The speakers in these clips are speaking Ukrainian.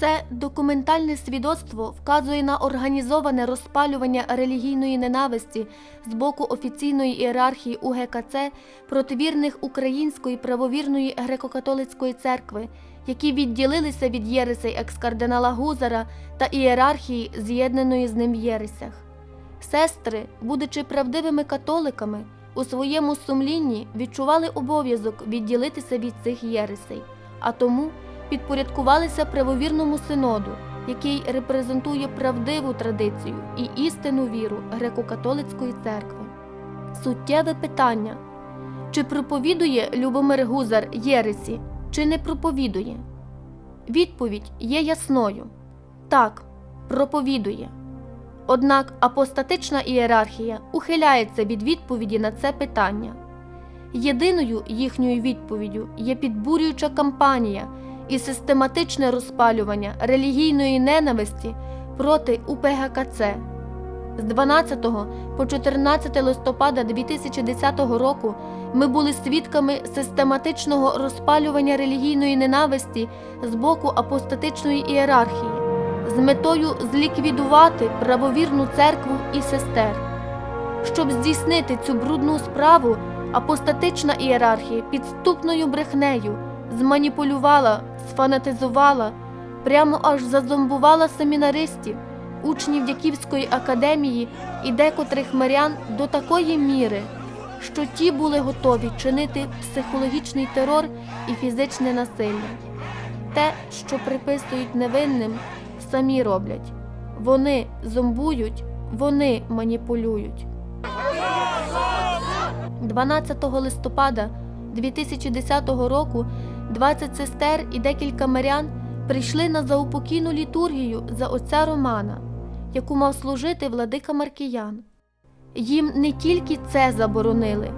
Це документальне свідоцтво вказує на організоване розпалювання релігійної ненависті з боку офіційної ієрархії УГКЦ проти вірних Української правовірної греко-католицької церкви, які відділилися від єресей екс-кардинала Гузара та ієрархії, з'єднаної з ним єресях. Сестри, будучи правдивими католиками, у своєму сумлінні відчували обов'язок відділитися від цих єресей, а тому підпорядкувалися правовірному синоду, який репрезентує правдиву традицію і істинну віру греко-католицької церкви. Суттєве питання: чи проповідує Любомир Гузар Єресі, чи не проповідує? Відповідь є ясною: так, проповідує. Однак апостатична ієрархія ухиляється від відповіді на це питання. Єдиною їхньою відповіддю є підбурююча кампанія і систематичне розпалювання релігійної ненависті проти УПГКЦ. З 12 по 14 листопада 2010 року ми були свідками систематичного розпалювання релігійної ненависті з боку апостатичної ієрархії з метою зліквідувати правовірну церкву і сестер. Щоб здійснити цю брудну справу, апостатична ієрархія підступною брехнею зманіпулювала, сфанатизувала, прямо аж зазомбувала семінаристів, учнів Дяківської академії і декотрих мирян до такої міри, що ті були готові чинити психологічний терор і фізичне насилля. Те, що приписують невинним, самі роблять. Вони зомбують, вони маніпулюють. 12 листопада 2010 року 20 сестер і декілька мирян прийшли на заупокійну літургію за отця Романа, яку мав служити владика Маркіян. Їм не тільки це заборонили,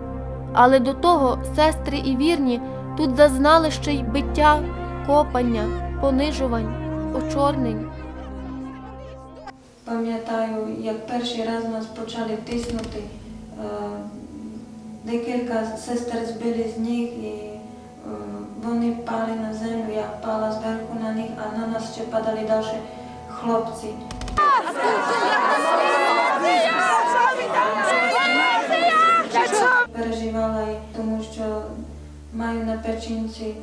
але до того сестри і вірні тут зазнали ще й биття, копання, понижувань, очорнень. Пам'ятаю, як перший раз нас почали тиснути. е, Декілька сестер збили з ніг і е, вони впали на землю, я впала зверху на них, а на нас ще падали далі хлопці. Переживала, і тому що маю на печінці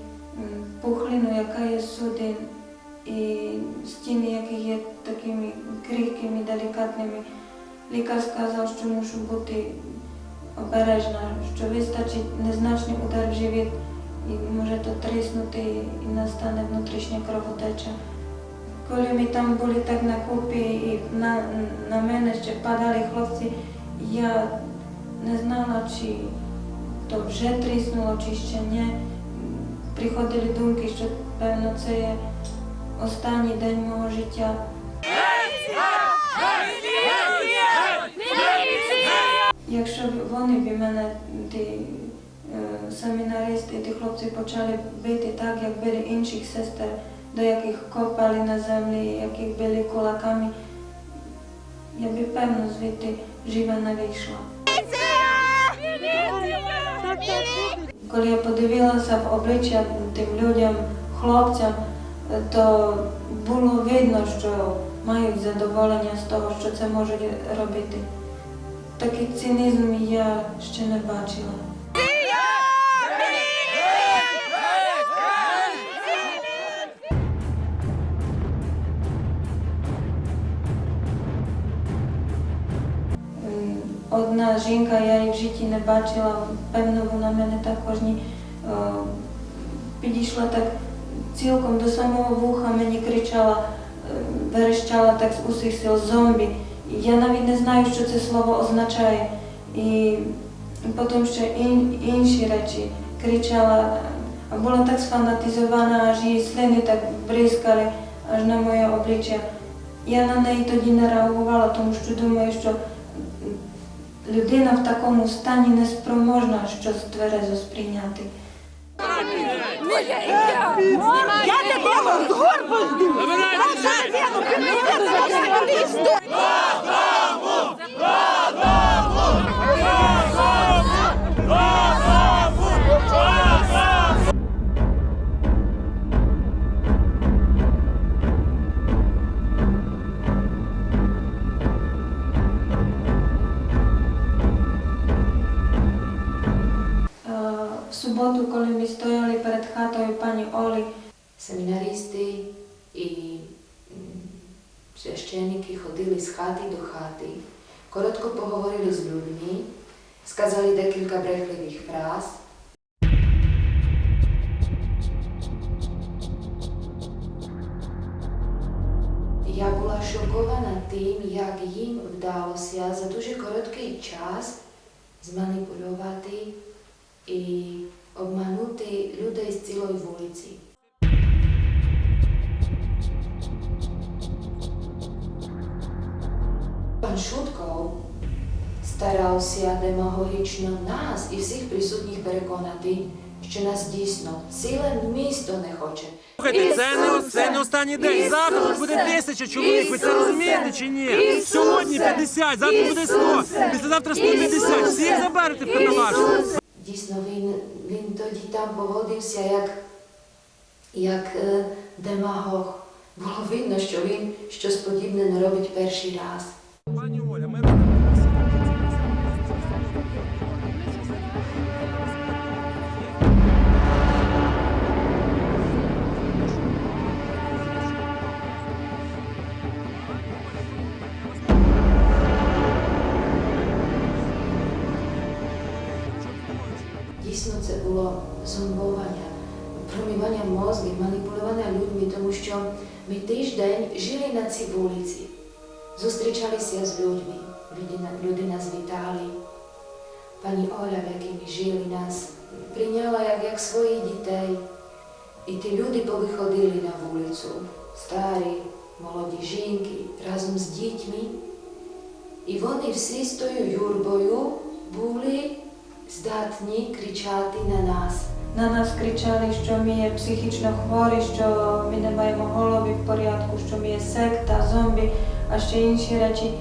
пухлину, яка є судин, і стіни, які є такими крихкими, делікатними. Лікар сказав, що мушу бути обережна, що вистачить незначний удар в живіт і може тріснути і настане внутрішня кровотеча. Коли ми там були так на купі і на, на мене ще падали хлопці, я не знала, чи то вже тріснуло, чи ще ні. Приходили думки, що певно це є останній день мого життя. Якщо вони б мене, е, семінаристи, ті хлопці почали бити так, як били інших сестер, до яких копали на землі, яких били кулаками, я би певно звідти жива не вийшла. Коли я подивилася в обличчя тим людям, хлопцям, то було видно, що мають задоволення з того, що це можуть робити. Такий цинізм я ще не бачила. Одна жінка, я її в житті не бачила, певно, вона мене також ні. е, Підійшла так цілком до самого вуха, мені кричала, е, верещала так з усіх сил зомбі. Я навіть не знаю, що це слово означає. І потім ще ін- інші речі кричала, була так сфанатизована, аж її слини так бризкали аж на моє обличчя. Я на неї тоді не реагувала, тому що думаю, що людина в такому стані неспроможна щось тверезо сприйняти. Я тебе з горбу здивлю! Суботу, коли ми стояли перед хатою пані Олі, Семінаристи і священники ходили з хати до хати, коротко поговорили з людьми, сказали декілька брехливих фраз. Я була шокована тим, як їм вдалося за дуже короткий час зманіпулювати і обманути людей з цілої вулиці. Пан Шутков старався демагогічно нас і всіх присутніх переконати, що нас дійсно ціле місто не хоче. Слухайте, це не, це не останній день. Завтра тут буде тисяча чоловік. Ви це розумієте чи ні? Сьогодні 50, завтра буде 100, післязавтра 150. Всіх заберете в Петровашку. Дійсно, він, він тоді там поводився як, як е, демагог. Було видно, що він щось подібне не робить перший раз. зустрічалися з людьми, люди, на- люди нас вітали. Пані Оля, в якій ми жили, нас прийняла як, як своїх дітей. І ті люди повиходили на вулицю, старі, молоді жінки, разом з дітьми. І вони всі з тою юрбою були здатні кричати на нас. на нас кричали, що ми є психічно хворі, що ми не маємо голови в порядку, що ми є секта, зомбі, А ще інші речі.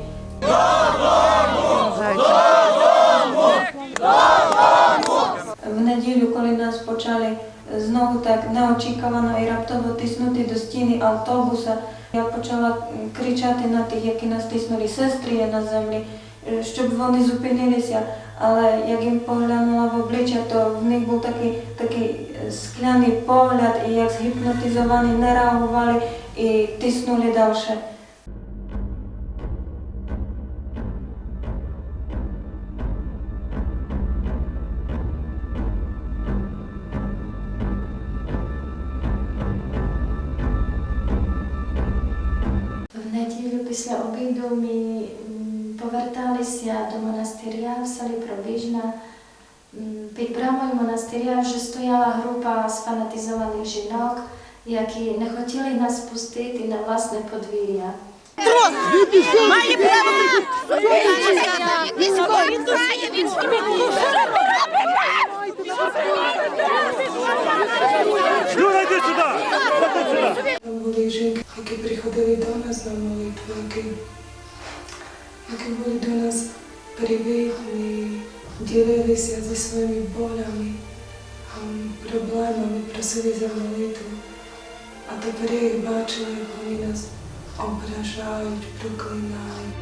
В неділю, коли нас почали знову так неочікувано і раптово тиснути до стіни автобуса, я почала кричати на тих, які нас тиснули, сестри є на землі, е, щоб вони зупинилися. Але як їм поглянула в обличчя, то в них був такий, такий е, скляний погляд, і як згіпнотизовані не реагували і тиснули далі. Після обіду ми поверталися до монастиря в селі Пробіжна. Під брамою монастиря вже стояла група сфанатизованих жінок, які не хотіли нас пустити на власне подвір'я. Має душає, йди сюди! Там були жінки, які приходили до нас на молитву, які, які були до нас привітні, ділилися зі своїми болями, ем, проблемами, просили за молитву. А тепер я їх бачила, як вони нас ображають, проклинають.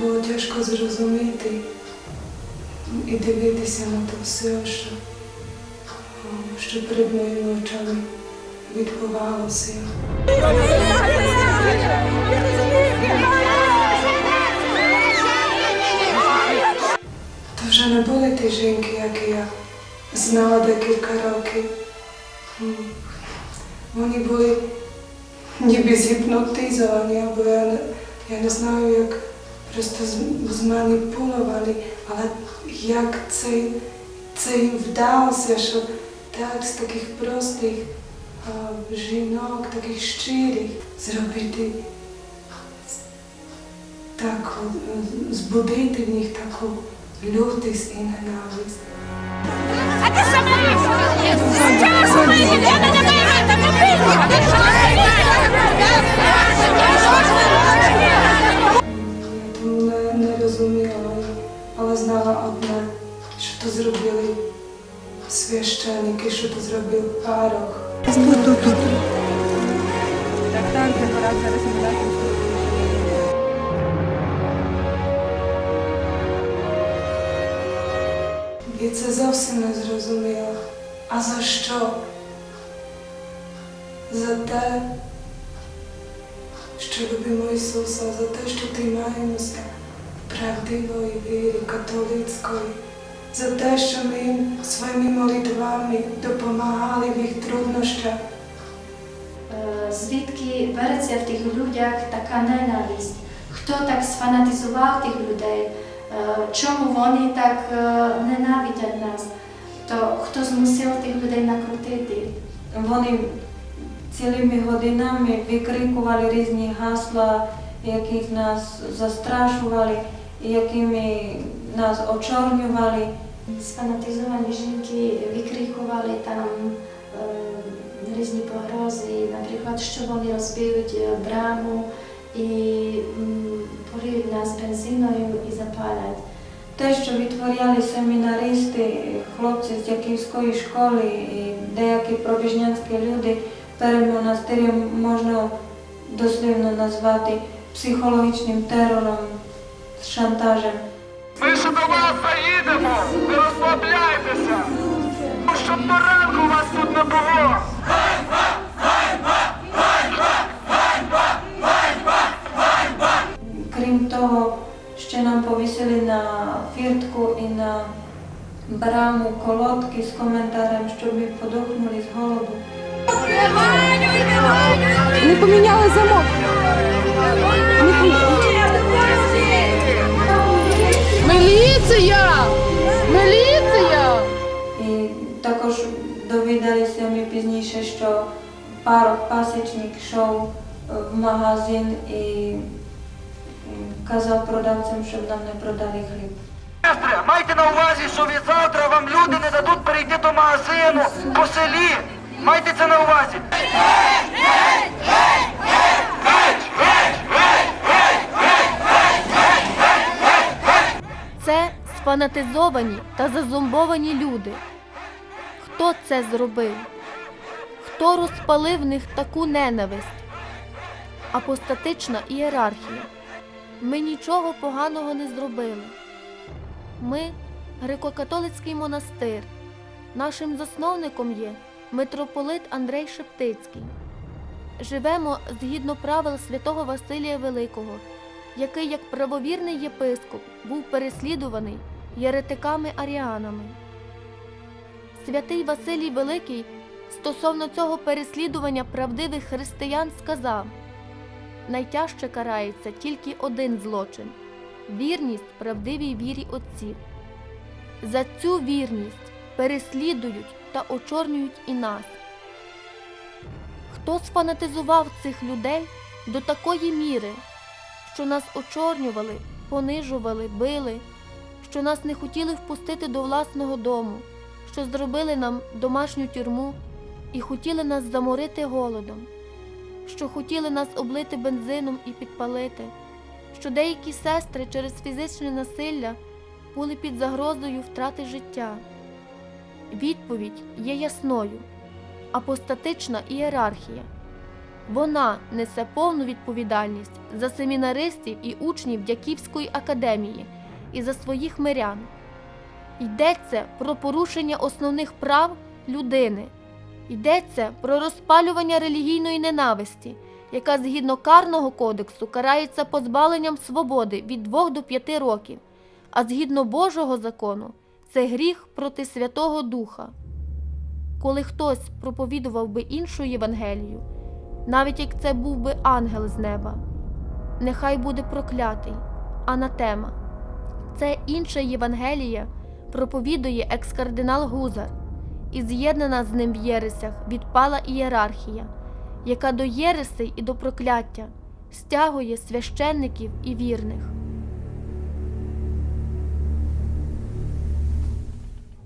Було тяжко зрозуміти і дивитися на те все, що, що перед моїми очами відбувалося. То вже не були ті жінки, які я знала декілька років. Вони були ніби згіпнотизовані, або я не, я не знаю, як просто з- зманіпулювали, але як це, це їм вдалося, що так з таких простих а, жінок, таких щирих, зробити таку, збудити в них таку лютість і ненависть. Не, не розуміла, але знала одне, що то зробили священики, що то зробив парок. Тут, тут, тут. Так, так, пора зараз не дати. І це зовсім не зрозуміло. А за що? За те, що любимо Ісуса, за те, що тримаємося правдивої віри католицької, за те, що ми їм своїми молитвами допомагали в їх труднощах. Е, Звідки береться в тих людях така ненависть? Хто так сфанатизував тих людей? Е, Чому вони так е, ненавидять нас? То хто змусив тих людей накрутити? Вони цілими годинами викрикували різні гасла, яких нас застрашували, якими нас очорнювали. Сфанатизовані жінки викрикували там е, різні погрози, наприклад, що вони розбиють е, браму і м, поліють нас бензиною і запалять. Те, що відтворяли семінаристи, хлопці з Яківської школи і деякі пробіжнянські люди перед монастирем можна дослівно назвати психологічним терором, шантажем. Ми ще до вас заїдемо, не розслабляйтеся. Щоб до ранку вас тут не було. Браму колодки з коментарем, щоб ми подохнули з голоду. Не поміняли замок. Міліція! Міліція! І також довідалися ми пізніше, що парок пасічник йшов е, в магазин і казав продавцям, щоб нам не продали хліб. Сестри, майте на увазі, що від завтра вам люди не дадуть перейти до магазину по селі. Майте це на увазі. Це сфанатизовані та зазомбовані люди. Хто це зробив? Хто розпалив в них таку ненависть? Апостатична ієрархія. Ми нічого поганого не зробили. Ми греко-католицький монастир. Нашим засновником є митрополит Андрей Шептицький. Живемо згідно правил святого Василія Великого, який як правовірний єпископ був переслідуваний єретиками-аріанами. Святий Василій Великий стосовно цього переслідування правдивих християн сказав: найтяжче карається тільки один злочин вірність правдивій вірі отців. За цю вірність переслідують та очорнюють і нас. Хто сфанатизував цих людей до такої міри, що нас очорнювали, понижували, били, що нас не хотіли впустити до власного дому, що зробили нам домашню тюрму і хотіли нас заморити голодом, що хотіли нас облити бензином і підпалити, що деякі сестри через фізичне насилля були під загрозою втрати життя. Відповідь є ясною апостатична ієрархія. Вона несе повну відповідальність за семінаристів і учнів Дяківської академії і за своїх мирян. Йдеться про порушення основних прав людини, йдеться про розпалювання релігійної ненависті, яка згідно карного кодексу карається позбавленням свободи від 2 до 5 років, а згідно Божого закону це гріх проти Святого Духа. Коли хтось проповідував би іншу Євангелію, навіть як це був би ангел з неба, нехай буде проклятий, анатема. Це інша Євангелія проповідує екс-кардинал Гузар, і з'єднана з ним в єресях відпала ієрархія, яка до єресей і до прокляття стягує священників і вірних.